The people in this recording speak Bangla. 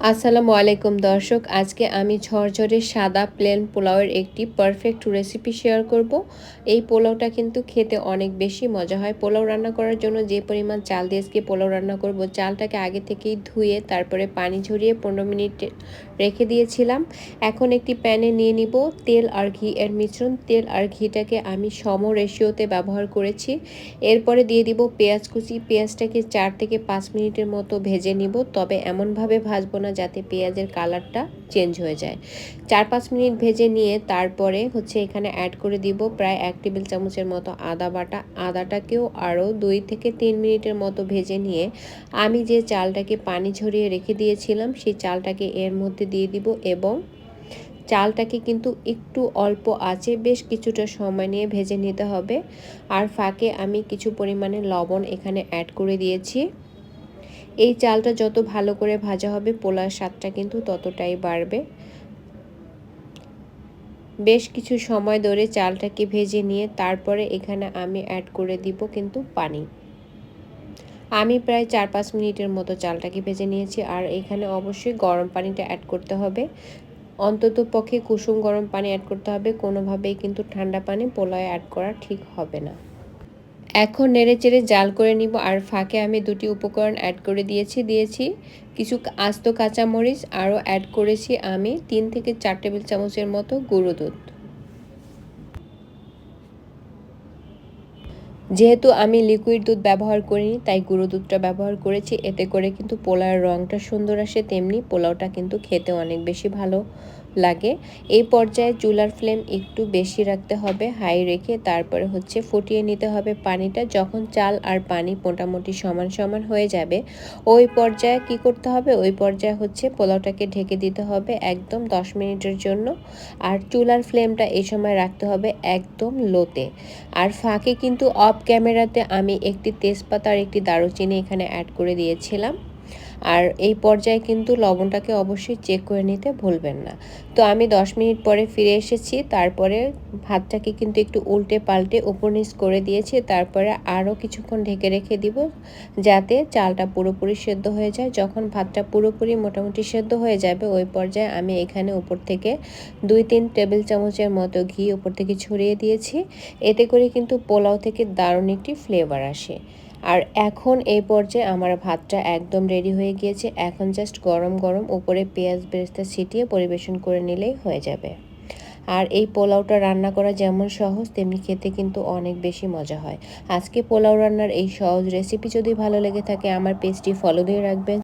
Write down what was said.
আসসালামু আলাইকুম দর্শক, আজকে আমি ঝরঝরে সাদা প্লেন পোলাওয়ের একটি পারফেক্ট রেসিপি শেয়ার করব। এই পোলাওটা কিন্তু খেতে অনেক বেশি মজা হয়। পোলাও রান্না করার জন্য যে পরিমাণ চাল দিয়ে আজকে পোলাও রান্না করব, চালটাকে আগে থেকেই ধুয়ে তারপরে পানি ঝরিয়ে পনেরো মিনিট রেখে দিয়েছিলাম। এখন একটি প্যানে নিয়ে নিব তেল আর ঘি এর মিশ্রণ। তেল আর ঘিটাকে আমি সম রেশিওতে ব্যবহার করেছি। এরপরে দিয়ে দিব পেঁয়াজ কুচি। পেঁয়াজটাকে চার থেকে পাঁচ মিনিটের মতো ভেজে নিব। তবে এমনভাবে ভাজবো না যাতে পেঁয়াজের কালারটা চেঞ্জ হয়ে যায়। চার পাঁচ মিনিট ভেজে নিয়ে তারপরে হচ্ছে এখানে অ্যাড করে দিব প্রায় এক টেবিল চামচের মতো আদা বাটা। আদাটাকেও আরও দুই থেকে তিন মিনিটের মতো ভেজে নিয়ে আমি যে চালটাকে পানি ঝরিয়ে রেখে দিয়েছিলাম, সেই চালটাকে এর মধ্যে দিয়ে দিব এবং চালটাকে কিন্তু একটু অল্প আছে বেশ কিছুটা সময় নিয়ে ভেজে নিতে হবে। আর ফাঁকে আমি কিছু পরিমাণে লবণ এখানে অ্যাড করে দিয়েছি। এই চালটা যত ভালো করে ভাজা হবে, পোলার স্বাদটা কিন্তু ততটাই বাড়বে। বেশ কিছু সময় ধরে চালটাকে ভেজে নিয়ে তারপরে এখানে আমি অ্যাড করে দিব কিন্তু পানি। আমি প্রায় চার পাঁচ মিনিটের মতো চালটাকে ভেজে নিয়েছি আর এখানে অবশ্যই গরম পানিটা অ্যাড করতে হবে। অন্তত পক্ষে কুসুম গরম পানি অ্যাড করতে হবে, কোনোভাবেই কিন্তু ঠান্ডা পানি পোলায় অ্যাড করা ঠিক হবে না। এখন নেড়েচেড়ে জাল করে নিব আর ফাঁকে আমি দুটি উপকরণ অ্যাড করে দিয়েছি দিয়েছি কিছু আস্ত কাঁচামরিচ, আরও অ্যাড করেছি আমি তিন থেকে চার টেবিল চামচের মতো গুঁড়ো দুধ। যেহেতু আমি লিকুইড দুধ ব্যবহার করিনি, তাই গুঁড়ো দুধটা ব্যবহার করেছি। এতে করে কিন্তু পোলাওয়ের রঙটা সুন্দর আসে, তেমনি পোলাওটা কিন্তু খেতে অনেক বেশি ভালো লাগে। এই পর্যায়ে চুলার ফ্লেম একটু বেশি রাখতে হবে হাই রেখে তারপরে হচ্ছে ফুটিয়ে নিতে হবে পানিটা। যখন চাল আর পানি মোটামুটি সমান সমান হয়ে যাবে, ওই পর্যায়ে কি করতে হবে? ওই পর্যায়ে হচ্ছে পোলাওটাকে ঢেকে দিতে হবে একদম দশ মিনিটের জন্য। আর চুলার ফ্লেমটা এই সময় রাখতে হবে একদম লোতে আর ফাঁকে কিন্তু ক্যামেরাতে আমি একটি তেজপাতা আর একটি দারুচিনি এখানে অ্যাড করে দিয়েছিলাম। আর এই পর্যায়ে কিন্তু লবণটাকে অবশ্যই চেক করে নিতে ভুলবেন না। তো আমি 10 মিনিট পরে ফিরে এসেছি, তারপরে ভাতটাকে কিন্তু একটু উল্টে পাল্টে উপর নিচ করে দিয়েছি, তারপরে আরও কিছুক্ষণ ঢেকে রেখে দিব যাতে চালটা পুরোপুরি সেদ্ধ হয়ে যায়। যখন ভাতটা পুরোপুরি মোটামুটি সেদ্ধ হয়ে যাবে, ওই পর্যায়ে আমি এখানে উপর থেকে দুই তিন টেবিল চামচের মতো ঘি উপর থেকে ছড়িয়ে দিয়েছি। এতে করে কিন্তু পোলাও থেকে দারুণ একটি ফ্লেভার আসে। আর এখন এই পর্যায়ে আমার ভাতটা একদম রেডি হয়ে গিয়েছে। এখন জাস্ট গরম গরম উপরে পেঁয়াজ বেরেস্তা ছিটিয়ে পরিবেশন করে নিলেই হয়ে যাবে। আর এই পোলাওটা রান্না করা যেমন সহজ, তেমনি খেতে কিন্তু অনেক বেশি মজা হয়। আজকে পোলাও রান্নার এই সহজ রেসিপি যদি ভালো লেগে থাকে, আমার পেজটি ফলো দিয়ে রাখবেন।